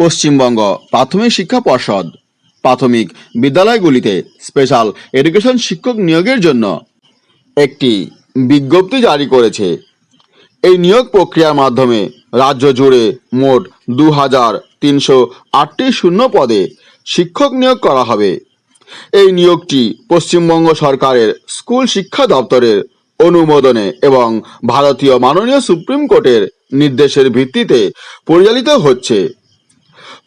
পশ্চিমবঙ্গ প্রাথমিক শিক্ষা পর্ষদ। প্রাথমিক বিদ্যালয়গুলিতে স্পেশাল এডুকেশন শিক্ষক নিয়োগের জন্য একটি বিজ্ঞপ্তি জারি করেছে। এই নিয়োগ প্রক্রিয়ার মাধ্যমে রাজ্য জুড়ে মোট দু হাজার তিনশো আটটি শূন্য পদে শিক্ষক নিয়োগ করা হবে। এই নিয়োগটি পশ্চিমবঙ্গ সরকারের স্কুল শিক্ষা দপ্তরের অনুমোদনে এবং ভারতীয় মাননীয় সুপ্রিম কোর্টের নির্দেশের ভিত্তিতে পরিচালিত হচ্ছে।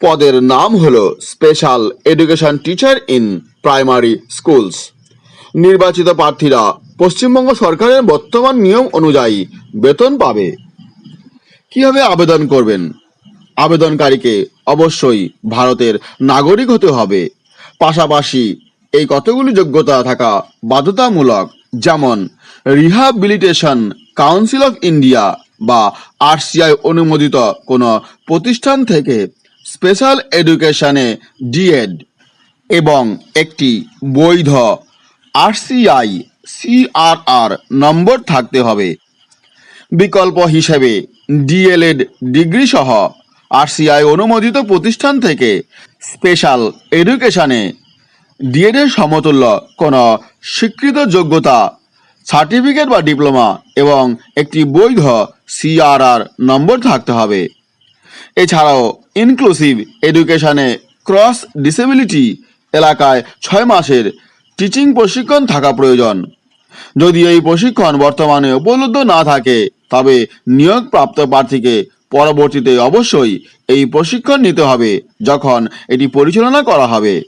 পদের নাম হল special education teacher in primary schools নির্বাচিত প্রার্থীরা পশ্চিমবঙ্গ সরকারের বর্তমান নিয়ম অনুযায়ী বেতন পাবে। কীভাবে আবেদন করবেন? আবেদনকারীকে অবশ্যই ভারতের নাগরিক হতে হবে। পাশাপাশি এই কতগুলি যোগ্যতা থাকা বাধ্যতামূলক, যেমন রিহাবিলিটেশন কাউন্সিল অফ ইন্ডিয়া বা আরসিআই অনুমোদিত কোনো প্রতিষ্ঠান থেকে স্পেশাল এডুকেশনে ডিএড এবং একটি বৈধ আরসিআই সিআরআর নম্বর থাকতে হবে। বিকল্প হিসেবে ডিএলএড ডিগ্রি সহ আরসিআই অনুমোদিত প্রতিষ্ঠান থেকে স্পেশাল এডুকেশনে ডিএডের সমতুল্য কোনো স্বীকৃত যোগ্যতা, সার্টিফিকেট বা ডিপ্লোমা এবং একটি বৈধ সিআরআর নম্বর থাকতে হবে। এছাড়াও ইনক্লুসিভ এডুকেশনে ক্রস ডিসেবিলিটি এলাকায় ছয় মাসের টিচিং প্রশিক্ষণ থাকা প্রয়োজন। যদি এই প্রশিক্ষণ বর্তমানে উপলব্ধ না থাকে, তবে নিয়োগপ্রাপ্ত প্রার্থীকে পরবর্তীতে অবশ্যই এই প্রশিক্ষণ নিতে হবে যখন এটি পরিচালনা করা হবে।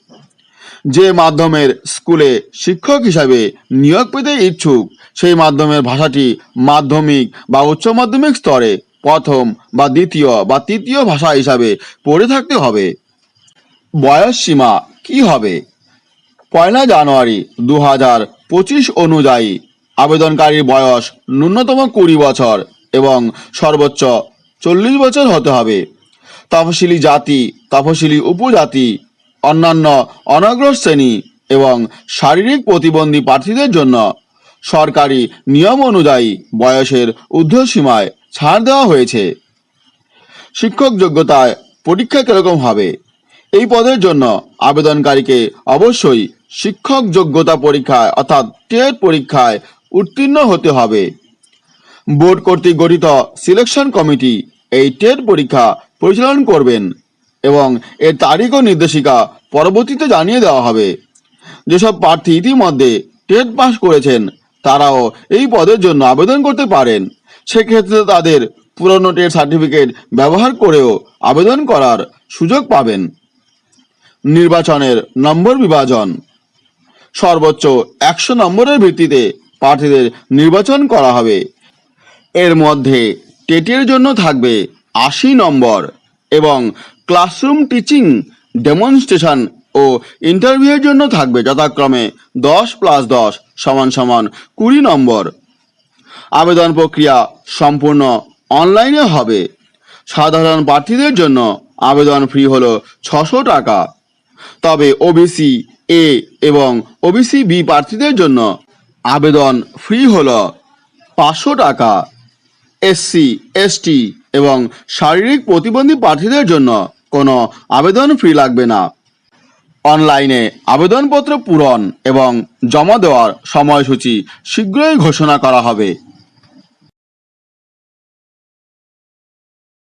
যে মাধ্যমের স্কুলে শিক্ষক হিসাবে নিয়োগ পেতে ইচ্ছুক, সেই মাধ্যমের ভাষাটি মাধ্যমিক বা উচ্চ মাধ্যমিক স্তরে প্রথম বা দ্বিতীয় বা তৃতীয় ভাষা হিসাবে পড়ে থাকতে হবে। বয়স সীমা কি হবে? পয়লা জানুয়ারি দু হাজার পঁচিশ অনুযায়ী আবেদনকারীর বয়স ন্যূনতম কুড়ি বছর এবং সর্বোচ্চ চল্লিশ বছর হতে হবে। তফসিলি জাতি, তফসিলি উপজাতি, অন্যান্য অনগ্র শ্রেণি এবং শারীরিক প্রতিবন্ধী প্রার্থীদের জন্য সরকারি নিয়ম অনুযায়ী বয়সের ঊর্ধ্বসীমায় ছাড় দেওয়া হয়েছে। শিক্ষক যোগ্যতায় পরীক্ষা কীরকম হবে? এই পদের জন্য আবেদনকারীকে অবশ্যই শিক্ষক যোগ্যতা পরীক্ষায় অর্থাৎ টেট পরীক্ষায় উত্তীর্ণ হতে হবে। বোর্ড কর্তৃক গঠিত সিলেকশন কমিটি এই টেট পরীক্ষা পরিচালনা করবেন এবং এর তারিখ ও নির্দেশিকা পরবর্তীতে জানিয়ে দেওয়া হবে। যেসব প্রার্থী ইতিমধ্যে টেট পাস করেছেন, তারাও এই পদের জন্য আবেদন করতে পারেন। সেক্ষেত্রে তাদের পুরনো টেট সার্টিফিকেট ব্যবহার করেও আবেদন করার সুযোগ পাবেন। নির্বাচনের নম্বর বিভাজন। সর্বোচ্চ একশো নম্বরের ভিত্তিতে প্রার্থীদের নির্বাচন করা হবে। এর মধ্যে টেটের জন্য থাকবে আশি নম্বর এবং ক্লাসরুম টিচিং ডেমনস্ট্রেশন ও ইন্টারভিউয়ের জন্য থাকবে যথাক্রমে দশ প্লাস দশ সমান সমান কুড়ি নম্বর। আবেদন প্রক্রিয়া সম্পূর্ণ অনলাইনে হবে। সাধারণ প্রার্থীদের জন্য আবেদন ফি হল ছশো টাকা। তবে ওবিসি এ এবং ওবিসি বি প্রার্থীদের জন্য আবেদন ফ্রি হল পাঁচশো টাকা। এসসি এসটি এবং শারীরিক প্রতিবন্ধী প্রার্থীদের জন্য কোনো আবেদন ফি লাগবে না। অনলাইনে আবেদনপত্র পূরণ এবং জমা দেওয়ার সময়সূচি শীঘ্রই ঘোষণা করা হবে।